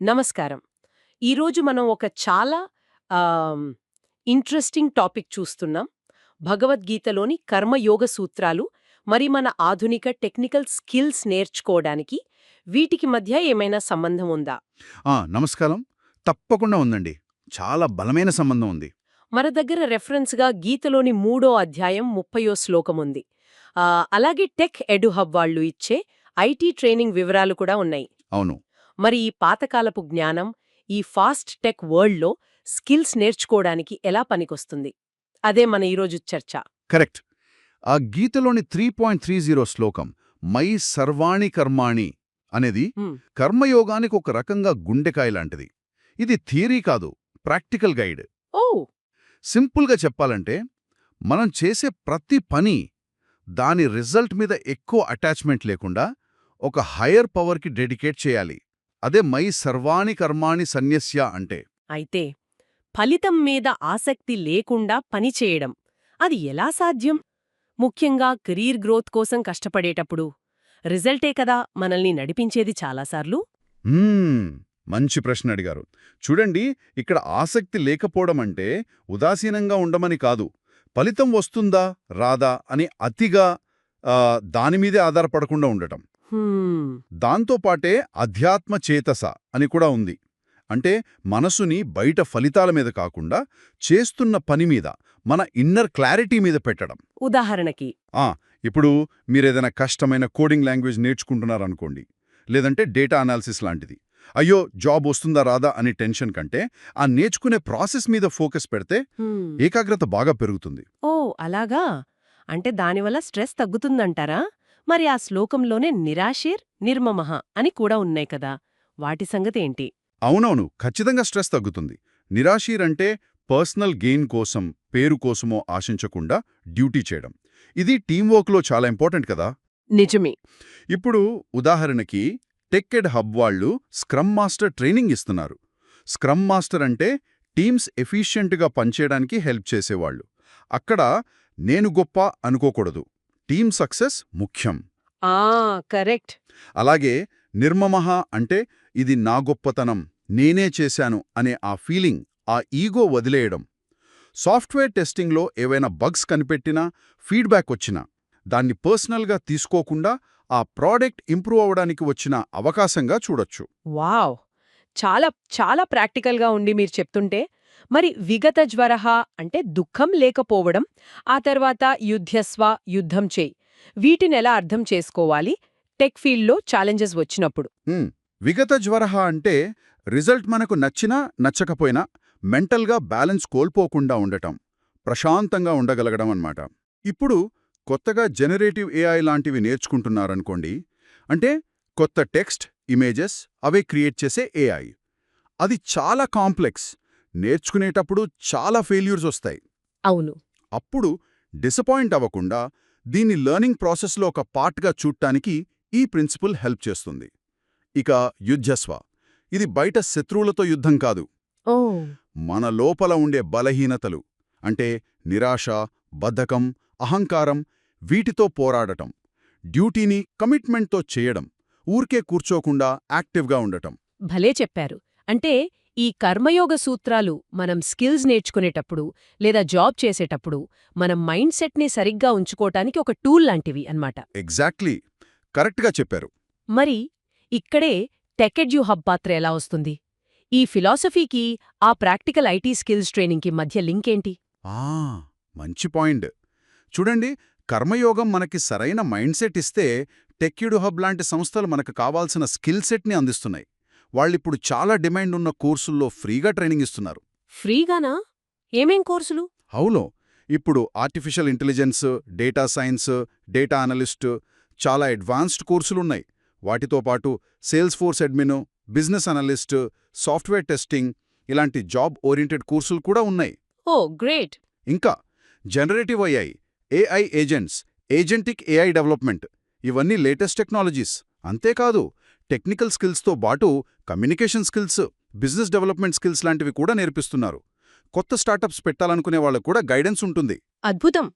నమస్కారం. ఈరోజు మనం ఒక చాలా ఇంట్రెస్టింగ్ టాపిక్ చూస్తున్నాం. భగవద్గీతలోని కర్మయోగ సూత్రాలు మరి మన ఆధునిక టెక్నికల్ స్కిల్స్ నేర్చుకోవడానికి వీటికి మధ్య ఏమైనా సంబంధం ఉందా? నమస్కారం. తప్పకుండా ఉందండి. చాలా బలమైన సంబంధం ఉంది. మన దగ్గర రెఫరెన్స్గా గీతలోని మూడో అధ్యాయం ముప్పయో శ్లోకం ఉంది. అలాగే టెక్ ఎడుహబ్ వాళ్ళు ఇచ్చే ఐటీ ట్రైనింగ్ వివరాలు కూడా ఉన్నాయి. అవును. మరి ఈ పాతకాలపు జ్ఞానం ఈ ఫాస్ట్ టెక్ వరల్డ్లో స్కిల్స్ నేర్చుకోవడానికి ఎలా పనికొస్తుంది? అదే మన ఈరోజు చర్చ. కరెక్ట్. ఆ గీతలోని త్రీ పాయింట్ త్రీ జీరో శ్లోకం మై సర్వాణి కర్మాణి అనేది కర్మయోగానికి ఒక రకంగా గుండెకాయ లాంటిది. ఇది థియరీ కాదు ప్రాక్టికల్ గైడ్. ఓ! సింపుల్గా చెప్పాలంటే మనం చేసే ప్రతి పని దాని రిజల్ట్ మీద ఎక్కువ అటాచ్మెంట్ లేకుండా ఒక హయ్యర్ పవర్కి డెడికేట్ చేయాలి. అదే మై సర్వాణి కర్మాణి సన్యస్య అంటే. అయితే ఫలితం మీద ఆసక్తి లేకుండా పనిచేయడం అది ఎలా సాధ్యం? ముఖ్యంగా కెరీర్ గ్రోత్ కోసం కష్టపడేటప్పుడు. రిజల్టే కదా మనల్ని నడిపించేది చాలాసార్లు? మంచి ప్రశ్న అడిగారు. చూడండి ఇక్కడ ఆసక్తి లేకపోవడం అంటే ఉదాసీనంగా ఉండమని కాదు. ఫలితం వస్తుందా రాదా అని అతిగా దానిమీదే ఆధారపడకుండా ఉండటం. దాంతోపాటే అధ్యాత్మ చేతస అని కూడా ఉంది. అంటే మనసుని బయట ఫలితాల మీద కాకుండా చేస్తున్న పని మీద మన ఇన్నర్ క్లారిటీ మీద పెట్టడం. ఉదాహరణకి. ఆ! ఇప్పుడు మీరేదైనా కష్టమైన కోడింగ్ లాంగ్వేజ్ నేర్చుకుంటున్నారనుకోండి లేదంటే డేటా అనాలిసిస్ లాంటిది. అయ్యో జాబ్ వస్తుందా రాదా అని టెన్షన్ కంటే ఆ నేర్చుకునే ప్రాసెస్ మీద ఫోకస్ పెడితే ఏకాగ్రత బాగా పెరుగుతుంది. ఓ అలాగా? అంటే దానివల్ల స్ట్రెస్ తగ్గుతుందంటారా? మరి ఆ శ్లోకంలోనే నిరాశీర్ నిర్మమః అని కూడా ఉన్నాయి కదా. వాటి సంగతి ఏంటి అవునవును. ఖచ్చితంగా స్ట్రెస్ తగ్గుతుంది. నిరాశీర్ అంటే పర్సనల్ గెయిన్ కోసం పేరు కోసమో ఆశించకుండా డ్యూటీ చేయడం. ఇది టీంవర్క్లో చాలా ఇంపార్టెంట్ కదా. నిజమే. ఇప్పుడు ఉదాహరణకి టెక్కెడ్ హబ్ వాళ్ళు స్క్రమ్ మాస్టర్ ట్రైనింగ్ ఇస్తున్నారు. స్క్రమ్ మాస్టర్ అంటే టీమ్స్ ఎఫిషియెంట్గా పనిచేయడానికి హెల్ప్ చేసేవాళ్ళు. అక్కడ నేను గొప్ప అనుకోకూడదు. టీమ్ సక్సెస్ ముఖ్యం. ఆ కరెక్ట్. అలాగే నిర్మమహ అంటే ఇది నా గొప్పతనం నేనే చేశాను అనే ఆ ఫీలింగ్ ఆ ఈగో వదిలేయడం. సాఫ్ట్వేర్ టెస్టింగ్లో ఏవైనా బగ్స్ కనిపెట్టినా ఫీడ్బ్యాక్ వచ్చినా దాన్ని పర్సనల్గా తీసుకోకుండా ఆ ప్రోడక్ట్ ఇంప్రూవ్ అవ్వడానికి వచ్చిన అవకాశంగా చూడొచ్చు. వావ్! చాలా చాలా ప్రాక్టికల్గా ఉండి మీరు చెప్తుంటే మరి విగత జ్వరహ అంటే దుఃఖం లేకపోవడం ఆ తర్వాత యుద్ధస్వ యుద్ధం చేయి. వీటిని ఎలా అర్థం చేసుకోవాలి? టెక్ ఫీల్డ్లో ఛాలెంజెస్ వచ్చినప్పుడు. విగత జ్వరహ అంటే రిజల్ట్ మనకు నచ్చినా నచ్చకపోయినా మెంటల్గా బ్యాలెన్స్ కోల్పోకుండా ఉండటం ప్రశాంతంగా ఉండగలగడం అన్నమాట. ఇప్పుడు కొత్తగా జనరేటివ్ ఏఐ లాంటివి నేర్చుకుంటున్నారనుకోండి అంటే కొత్త టెక్స్ట్ ఇమేజెస్ అవే క్రియేట్ చేసే ఏఐ అది చాలా కాంప్లెక్స్. నేర్చుకునేటప్పుడు చాలా ఫెయిల్యూర్స్ వస్తాయి. అవును. అప్పుడు డిసపాయింట్ అవ్వకుండా దీన్ని లెర్నింగ్ ప్రాసెస్లో ఒక పార్ట్గా చూడటానికి ఈ ప్రిన్సిపల్ హెల్ప్ చేస్తుంది. ఇక యుద్ధస్వ ఇది బయట శత్రువులతో యుద్ధం కాదు. ఓ. మన లోపల ఉండే బలహీనతలు అంటే నిరాశ బద్ధకం అహంకారం వీటితో పోరాడటం డ్యూటీని కమిట్మెంట్తో చేయడం ఊరికే కూర్చోకుండా యాక్టివ్గా ఉండటం. భలే చెప్పారు. అంటే ఈ కర్మయోగ సూత్రాలు మనం స్కిల్స్ నేర్చుకునేటప్పుడు లేదా జాబ్ చేసేటప్పుడు మన మైండ్ సెట్ని సరిగ్గా ఉంచుకోవటానికి ఒక టూల్ లాంటివి అన్నమాట. ఎగ్జాక్ట్లీ. కరెక్ట్గా చెప్పారు. మరి ఇక్కడే టెకెడ్యూ హబ్ పాత్ర ఎలా వస్తుంది? ఈ ఫిలాసఫీకి ఆ ప్రాక్టికల్ ఐటీ స్కిల్స్ ట్రైనింగ్కి మధ్య లింక్ ఏంటి? ఆ మంచి పాయింట్. చూడండి కర్మయోగం మనకి సరైన మైండ్ సెట్ ఇస్తే టెక్యుడు హబ్ లాంటి సంస్థలు మనకు కావాల్సిన స్కిల్ సెట్ని అందిస్తున్నాయి. వాళ్ళిప్పుడు చాలా డిమాండ్ ఉన్న కోర్సుల్లో ఫ్రీగా ట్రైనింగ్ ఇస్తున్నారు. ఫ్రీగానా? ఏమేం కోర్సులు? అవును. ఇప్పుడు artificial intelligence data science data analyst చాలా అడ్వాన్స్డ్ కోర్సులున్నాయి వాటితో పాటు Salesforce admin business analyst software testing ఇలాంటి జాబ్ ఓరియంటెడ్ కోర్సులు కూడా ఉన్నాయి. Oh great. ఇంకా generative AI AI agents agentic AI development ఇవన్నీ లేటెస్ట్ టెక్నాలజీస్. అంతేకాదు టెక్నికల్ స్కిల్స్తో పాటు communication skills business development skills లాంటివి కూడా నేర్పిస్తున్నారు. కొత్త స్టార్టప్స్ పెట్టాలనుకునే వాళ్ళకు కూడా గైడెన్స్ ఉంటుంది. అద్భుతం!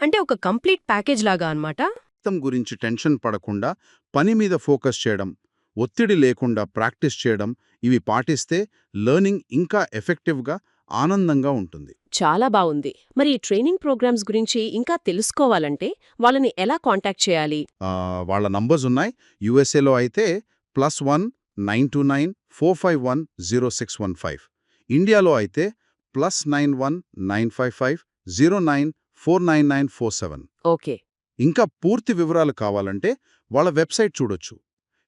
అంటే ఒక కంప్లీట్ ప్యాకేజ్ లాగా అన్నమాట? జీవితం గురించి టెన్షన్ పడకుండా పని మీద ఫోకస్ చేయడం ఒత్తిడి లేకుండా ప్రాక్టీస్ చేయడం ఇవి పాటిస్తే లెర్నింగ్ ఇంకా ఎఫెక్టివ్గా ఆనందంగా ఉంటుంది. చాలా బావుంది మరి ఈ ట్రైనింగ్ ప్రోగ్రామ్స్ గురించి ఇంకా తెలుసుకోవాలంటే వాళ్ళని ఎలా కాంటాక్ట్ చేయాలి? వాళ్ళ నంబర్స్ ఉన్నాయి. యుఎస్ఏలో అయితే plus one nine two nine four five one zero six one five. ఇండియాలో అయితే plus nine one nine five five zero nine four nine nine four seven. Okay. ఇంకా పూర్తి వివరాలు కావాలంటే వాళ్ళ వెబ్సైట్ చూడొచ్చు.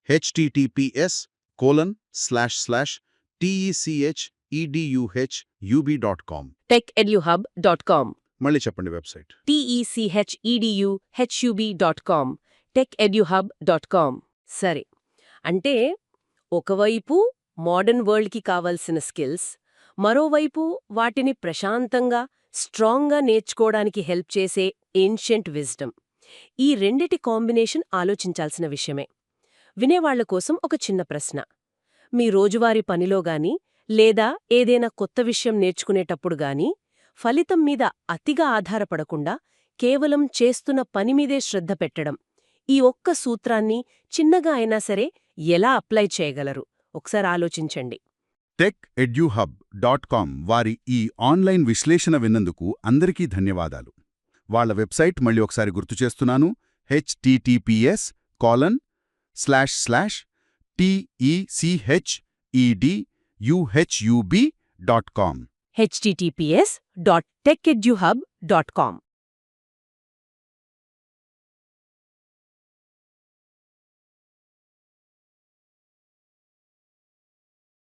HTTPS colon slash slash TECH EDUH UB dot com tech ఎడ్యుహబ్ dot com మళ్ళీ చెప్పండి website. TECHEDU HUB dot com tech ఎడ్యుహబ్ dot com సరే అంటే ఒకవైపు మోడర్న్ వరల్డ్కి కావలసిన స్కిల్స్ మరోవైపు వాటిని ప్రశాంతంగా స్ట్రాంగ్గా నేర్చుకోవడానికి హెల్ప్ చేసే ఏన్షియంట్ విజ్డమ్. ఈ రెండిటి కాంబినేషన్ ఆలోచించాల్సిన విషయమే. వినేవాళ్ళ కోసం ఒక చిన్న ప్రశ్న. మీ రోజువారీ పనిలో గాని లేదా ఏదైనా కొత్త విషయం నేర్చుకునేటప్పుడు గాని ఫలితం మీద అతిగా ఆధారపడకుండా కేవలం చేస్తున్న పనిమీదే శ్రద్ధ పెట్టడం ఈ ఒక్క సూత్రాన్ని చిన్నగా అయినా సరే ఎలా అప్లై చేయగలరు? ఒకసారి ఆలోచించండి. టెక్ ఎడ్యూహబ్ డాట్ కామ్ వారి ఈ ఆన్లైన్ విశ్లేషణ విన్నందుకు అందరికీ ధన్యవాదాలు. వాళ్ళ వెబ్సైట్ మళ్ళీ ఒకసారి గుర్తు చేస్తున్నాను HTTPS colon slash slash T E C H E D U H U B dot com https.techeduhub.com